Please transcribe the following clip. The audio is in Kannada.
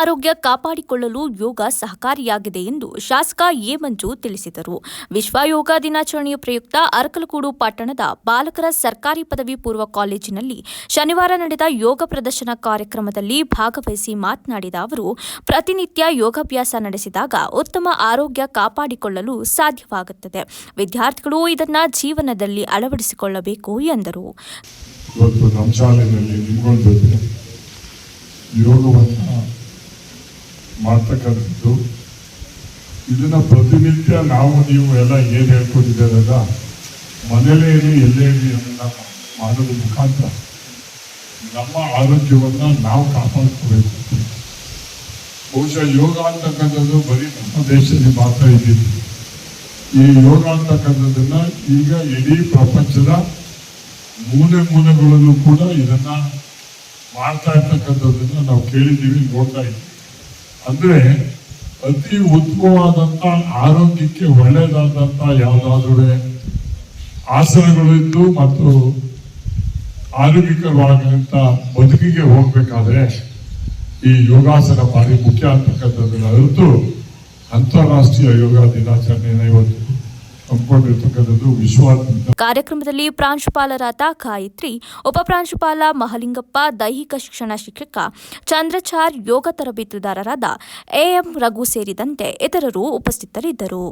ಆರೋಗ್ಯ ಕಾಪಾಡಿಕೊಳ್ಳಲು ಯೋಗ ಸಹಕಾರಿಯಾಗಿದೆ ಎಂದು ಶಾಸಕ ಎ ಮಂಜು ತಿಳಿಸಿದರು. ವಿಶ್ವ ಯೋಗ ದಿನಾಚರಣೆಯ ಪ್ರಯುಕ್ತ ಅರಕಲಗೂಡು ಪಟ್ಟಣದ ಬಾಲಕರ ಸರ್ಕಾರಿ ಪದವಿ ಪೂರ್ವ ಕಾಲೇಜಿನಲ್ಲಿ ಶನಿವಾರ ನಡೆದ ಯೋಗ ಪ್ರದರ್ಶನ ಕಾರ್ಯಕ್ರಮದಲ್ಲಿ ಭಾಗವಹಿಸಿ ಮಾತನಾಡಿದ ಅವರು, ಪ್ರತಿನಿತ್ಯ ಯೋಗಾಭ್ಯಾಸ ನಡೆಸಿದಾಗ ಉತ್ತಮ ಆರೋಗ್ಯ ಕಾಪಾಡಿಕೊಳ್ಳಲು ಸಾಧ್ಯವಾಗುತ್ತದೆ. ವಿದ್ಯಾರ್ಥಿಗಳು ಇದನ್ನು ಜೀವನದಲ್ಲಿ ಅಳವಡಿಸಿಕೊಳ್ಳಬೇಕು ಎಂದರು. ಯೋಗವನ್ನು ಮಾಡ್ತಕ್ಕಂಥದ್ದು ಇದನ್ನ ಪ್ರತಿನಿತ್ಯ ನಾವು ನೀವು ಎಲ್ಲ ಏನು ಹೇಳ್ಕೊಂಡಿದ್ದಾರಲ್ಲ, ಮನೇಲೇ ಇರಿ, ಎಲ್ಲೇ ಇರಿ ಅದನ್ನ ಮಾಡೋದ್ರ ಮುಖಾಂತರ ನಮ್ಮ ಆರೋಗ್ಯವನ್ನು ನಾವು ಕಾಪಾಡ್ಕೋಬೇಕು. ಬಹುಶಃ ಯೋಗ ಅಂತಕ್ಕಂಥದ್ದು ಬರೀ ನಮ್ಮ ದೇಶದಲ್ಲಿ ಮಾತ್ರ ಇದ್ದೀವಿ ಈ ಯೋಗ ಅಂತಕ್ಕಂಥದ್ದನ್ನ ಈಗ ಇಡೀ ಪ್ರಪಂಚದ ಮೂಲೆ ಮೂಲೆಗಳಲ್ಲೂ ಕೂಡ ಇದನ್ನ ಮಾಡ್ತಾ ಇರ್ತಕ್ಕಂಥದ್ದನ್ನ ನಾವು ಕೇಳಿದ್ದೀವಿ, ನೋಡ್ತಾ ಇದ್ದೀವಿ. ಅಂದ್ರೆ ಅತಿ ಉತ್ತಮವಾದಂತ ಆರೋಗ್ಯಕ್ಕೆ ಒಳ್ಳೆಯದಾದಂತ ಯಾವುದಾದ್ರೂ ಆಸನಗಳು ಇದ್ದು ಮತ್ತು ಆರೋಗ್ಯಕರವಾದಂತ ಬದುಕಿಗೆ ಹೋಗ್ಬೇಕಾದ್ರೆ ಈ ಯೋಗಾಸನ ಭಾರಿ ಮುಖ್ಯ ಅಂತಕ್ಕಂಥದ್ದನ್ನ ಅರಿತು ಅಂತಾರಾಷ್ಟ್ರೀಯ ಯೋಗ ದಿನಾಚರಣೆಯನ್ನು ಇವತ್ತು ಕಾರ್ಯಕ್ರಮದಲ್ಲಿ ಪ್ರಾಂಶುಪಾಲರಾದ ಗಾಯತ್ರಿ ಉಪಪ್ರಾಂಶುಪಾಲ ಮಹಲಿಂಗಪ್ಪ, ದೈಹಿಕ ಶಿಕ್ಷಣ ಶಿಕ್ಷಕ ಚಂದ್ರಚಾರ್, ಯೋಗ ತರಬೇತುದಾರರಾದ ಎಎಂ ರಘು ಸೇರಿದಂತೆ ಇತರರು ಉಪಸ್ಥಿತರಿದ್ದರು.